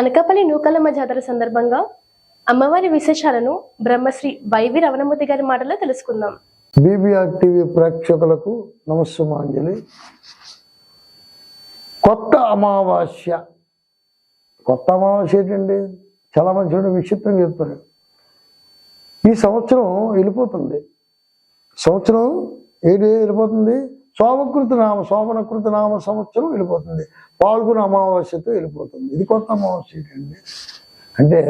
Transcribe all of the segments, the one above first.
అనకాపల్లి నూకలమ్మ జాతర సందర్భంగా అమ్మవారి విశేషాలను బ్రహ్మశ్రీ వైవి రవణమూర్తి గారి మాటలో తెలుసుకుందాం. బీబీఆర్ టీవీ ప్రేక్షకులకు నమస్సుమాంజలి. కొత్త అమావాస్య. కొత్త అమావాస్య ఏంటండి? చాలా మంది చూడండి విచిత్రం చెప్తారు ఈ సంవత్సరం వెళ్ళిపోతుంది. సంవత్సరం ఏది వెళ్ళిపోతుంది? సోమకృత నామ సోమనకృత నామ సంవత్సరం వెళ్ళిపోతుంది. పాల్గొన అమావాస్యతో వెళ్ళిపోతుంది. ఇది కొత్త అమావాస్య అండి. అంటే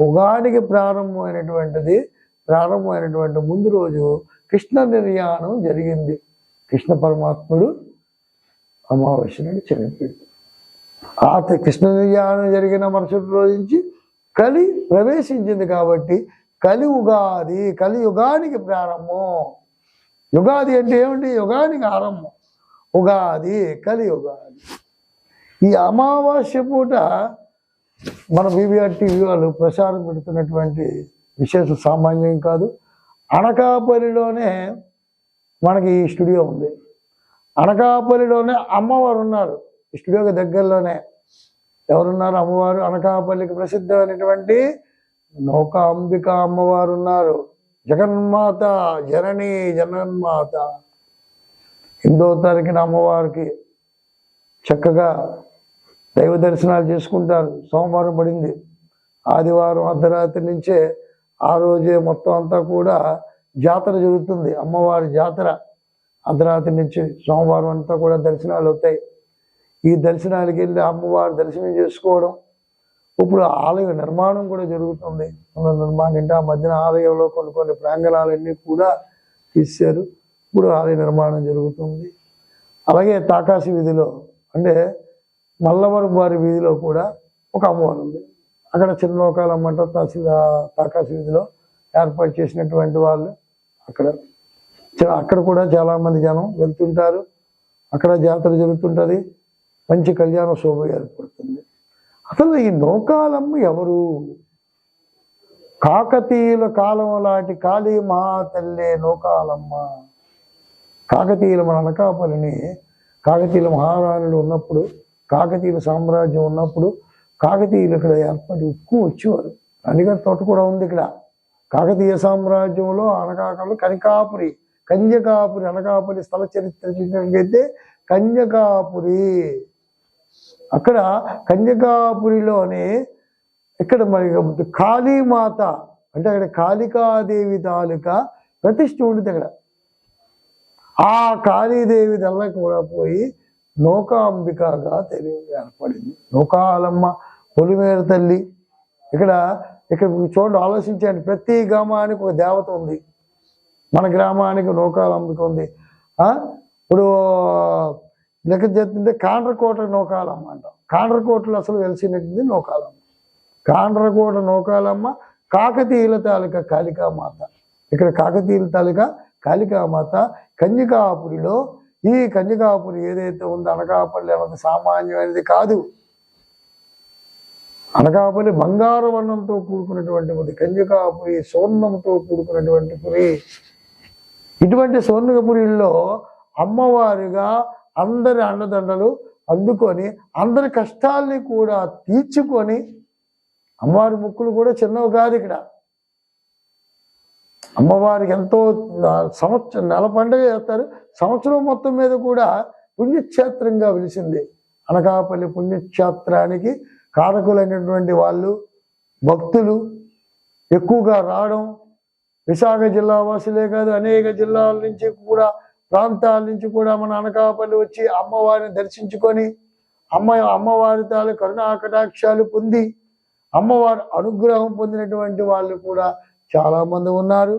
ఉగాడికి ప్రారంభమైనటువంటిది ప్రారంభమైనటువంటి ముందు రోజు కృష్ణ నిర్యాణం జరిగింది. కృష్ణ పరమాత్ముడు అమావాస్య నుండి ఆ కృష్ణ నిర్యాణం జరిగిన మరుసటి రోజు నుంచి కలి ప్రవేశించింది కాబట్టి కలి ఉగాది ప్రారంభం. యుగాది అంటే ఏమిటి యుగానికి ఆరంభం. ఉగాది కలి యుగాది. ఈ అమావాస్య పూట మన బీబీఆర్ టీవీ వాళ్ళు ప్రసారం పెడుతున్నటువంటి విశేష సామాన్యం కాదు. అనకాపల్లిలోనే మనకి ఈ స్టూడియో ఉంది. అనకాపల్లిలోనే అమ్మవారు ఉన్నారు. ఈ స్టూడియోకి దగ్గరలోనే ఎవరున్నారు? అమ్మవారు అనకాపల్లికి ప్రసిద్ధమైనటువంటి నౌకాంబిక అమ్మవారు ఉన్నారు. జగన్మాత జనని జగన్మాత ఎనిమిదో తారీఖున అమ్మవారికి చక్కగా దైవ దర్శనాలు చేసుకుంటారు. సోమవారం పడింది. ఆదివారం అర్ధరాత్రి నుంచే ఆ రోజే మొత్తం అంతా కూడా జాతర జరుగుతుంది. అమ్మవారి జాతర అర్ధరాత్రి నుంచి సోమవారం అంతా కూడా దర్శనాలు అవుతాయి. ఈ దర్శనాలకి వెళ్ళి అమ్మవారి దర్శనం చేసుకోవడం ఇప్పుడు ఆలయ నిర్మాణం కూడా జరుగుతుంది. మన నిర్మాణం అంటే ఆ మధ్యన ఆలయంలో కొన్ని కొన్ని ప్రాంగణాలన్నీ కూడా తీశారు. ఇప్పుడు ఆలయ నిర్మాణం జరుగుతుంది. అలాగే తాకాసి వీధిలో అంటే మల్లవరం వారి వీధిలో కూడా ఒక అమ్మవారు ఉంది. అక్కడ చిన్నలోకాలమ్మ అంటారు తహసీల్ తాకాసి వీధిలో ఏర్పాటు చేసినటువంటి వాళ్ళు అక్కడ. అక్కడ కూడా చాలామంది జనం వెళ్తుంటారు. అక్కడ జాతర జరుగుతుంటుంది. మంచి కళ్యాణ శోభ ఏర్పడుతుంది అసలు ఈ నౌకాలమ్మ ఎవరు? కాకతీయుల కాలం లాంటి కాళీ మహాతల్లే నౌకాలమ్మ. కాకతీయుల మన అనకాపల్లిని కాకతీయుల మహారాణులు ఉన్నప్పుడు కాకతీయుల సామ్రాజ్యం ఉన్నప్పుడు కాకతీయులు ఇక్కడ ఏర్పడి ఎక్కువ వచ్చేవారు. అందుకని తోట కూడా ఉంది ఇక్కడ. కాకతీయ సామ్రాజ్యంలో అనకాకలు కనికాపురి కన్యకాపురి అనకాపురి స్థల చరిత్ర చూసినట్లయితే కన్యకాపురి అక్కడ కన్యకాపురిలోనే ఇక్కడ మరి కాళీమాత అంటే అక్కడ కాళికాదేవి తాలూకా ప్రతిష్ఠ ఉంటుంది అక్కడ. ఆ కాళీదేవి దల్ల కూడా పోయి నౌకాంబికగా తెలియ ఏర్పడింది. నౌకాలమ్మ పొలిమేర తల్లి. ఇక్కడ ఇక్కడ చూడండి ఆలోచించండి. ప్రతి గ్రామానికి ఒక దేవత ఉంది. మన గ్రామానికి నౌకాలంబిక ఉంది. ఇప్పుడు లెక్క చేస్తుంటే కాండ్రకోట నౌకాలమ్మ అంటాం. కాండ్రకోటలో అసలు వెలిసినది నౌకాలమ్మ. కాండ్రకోట నౌకాలమ్మ కాకతీయుల తాలూకా కాళికామాత. ఇక్కడ కాకతీయుల తాలూకా కాళికామాత కన్యకాపురిలో ఈ కన్యకాపురి ఏదైతే ఉందో అనకాపల్లి అన్నది సామాన్యమైనది కాదు. అనకాపల్లి బంగారు వర్ణంతో కూడుకున్నటువంటి పురి కన్యకాపురి స్వర్ణంతో కూడుకున్నటువంటి పురి ఇటువంటి స్వర్ణకపురిలో అమ్మవారిగా అందరి అన్నదండలు అందుకొని అందరి కష్టాల్ని కూడా తీర్చుకొని అమ్మవారి ముక్కులు కూడా చిన్నవి కాదు ఇక్కడ. అమ్మవారికి ఎంతో సంవత్సరం నెల పండుగ చేస్తారు. సంవత్సరం మొత్తం మీద కూడా పుణ్యక్షేత్రంగా వెలిసింది. అనకాపల్లి పుణ్యక్షేత్రానికి కారకులైనటువంటి వాళ్ళు భక్తులు ఎక్కువగా రావడం విశాఖ జిల్లా వాసులే కాదు అనేక జిల్లాల నుంచి కూడా ప్రాంతాల నుంచి కూడా మన అనకాపల్లి వచ్చి అమ్మవారిని దర్శించుకొని అమ్మ అమ్మవారి తాలు కరుణా కటాక్షాలు పొంది అమ్మవారి అనుగ్రహం పొందినటువంటి వాళ్ళు కూడా చాలామంది ఉన్నారు.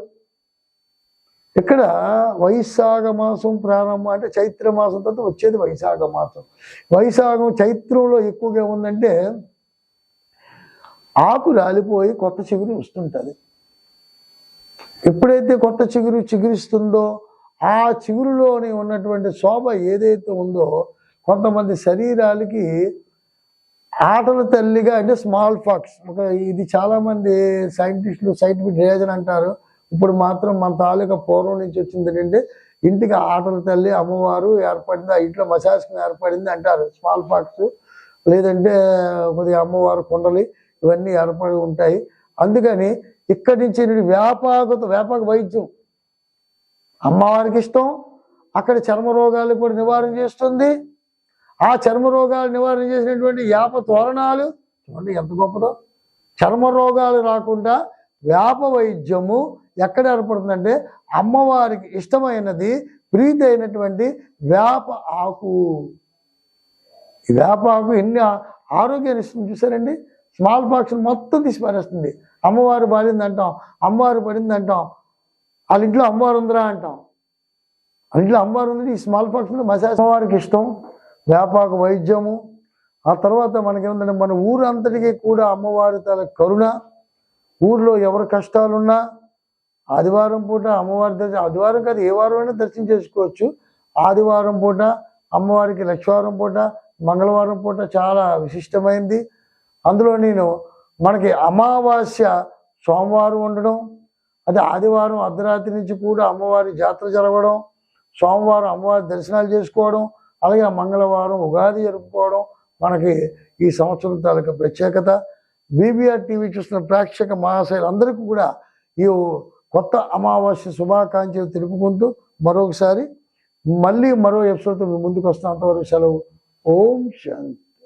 ఇక్కడ వైశాఖ మాసం ప్రారంభం అంటే చైత్ర మాసం తర్వాత వచ్చేది వైశాఖ మాసం. వైశాఖం చైత్రంలో ఎక్కువగా ఉందంటే ఆకు రాలిపోయి కొత్త చిగురు వస్తుంటుంది. ఎప్పుడైతే కొత్త చిగురు చిగురిస్తుందో ఆ చిగురులోని ఉన్నటువంటి శోభ ఏదైతే ఉందో కొంతమంది శరీరాలకి ఆటల తల్లిగా అంటే స్మాల్ ఫాక్స్ ఒక ఇది చాలామంది సైంటిస్టులు సైంటిఫిక్ రీజన్ అంటారు. ఇప్పుడు మాత్రం మన తాలూకా పూర్వం నుంచి వచ్చింది ఏంటంటే ఇంటికి ఆటల తల్లి అమ్మవారు ఏర్పడింది ఆ ఇంట్లో మసాజ్కి ఏర్పడింది అంటారు. స్మాల్ ఫాక్స్ లేదంటే కొద్దిగా అమ్మవారు కొండలి ఇవన్నీ ఏర్పడి ఉంటాయి. అందుకని ఇక్కడి నుంచి వ్యాపకత వ్యాపక వైద్యం. అమ్మవారికి ఇష్టం అక్కడ చర్మ రోగాలు కూడా నివారణ చేస్తుంది. ఆ చర్మ రోగాలు నివారణ చేసినటువంటి యాప తోరణాలు చూడండి ఎంత గొప్పదో. చర్మ రోగాలు రాకుండా వేప వైద్యము ఎక్కడ ఏర్పడుతుందంటే అమ్మవారికి ఇష్టమైనది ప్రీతి అయినటువంటి వేప ఆకు. ఈ వేప ఆకు ఎన్ని ఆరోగ్యాన్ని ఇస్తుంది చూసారండి? స్మాల్ పాక్స్ మొత్తం తీసి పారేస్తుంది. అమ్మవారు బాలింది అంటాం అమ్మవారు పడింది అంటాం వాళ్ళ ఇంట్లో అమ్మవారు ఉందిరా అంటాం. వాళ్ళ ఇంట్లో అమ్మవారు ఉంది ఈ స్మాల్ పాక్స్ మీద మసాజ్ అమ్మవారికి ఇష్టం వేపాకు వైద్యము. ఆ తర్వాత మనకేముందంటే మన ఊరంతటికీ కూడా అమ్మవారి తల కరుణ. ఊర్లో ఎవరి కష్టాలున్నా ఆదివారం పూట అమ్మవారి దర్శనం ఆదివారం కాదు ఏ వారం అయినా దర్శనం చేసుకోవచ్చు. ఆదివారం పూట అమ్మవారికి లక్షవారం పూట మంగళవారం పూట చాలా విశిష్టమైంది. అందులో నేను మనకి అమావాస్య సోమవారం ఉండడం అదే ఆదివారం అర్ధరాత్రి నుంచి కూడా అమ్మవారి జాతర జరగడం సోమవారం అమ్మవారి దర్శనాలు చేసుకోవడం అలాగే మంగళవారం ఉగాది జరుపుకోవడం మనకి ఈ సంవత్సరం తాలూకా ప్రత్యేకత. బీబీఆర్ టీవీ చూస్తున్న ప్రేక్షక మహాశైలు అందరికీ కూడా ఈ కొత్త అమావాస్య శుభాకాంక్షలు తెలుపుకుంటూ మరొకసారి మళ్ళీ మరో ఎపిసోడ్తో మీ ముందుకు వస్తున్నంతవరకు అంతవరకు సెలవు. ఓం శాంతి.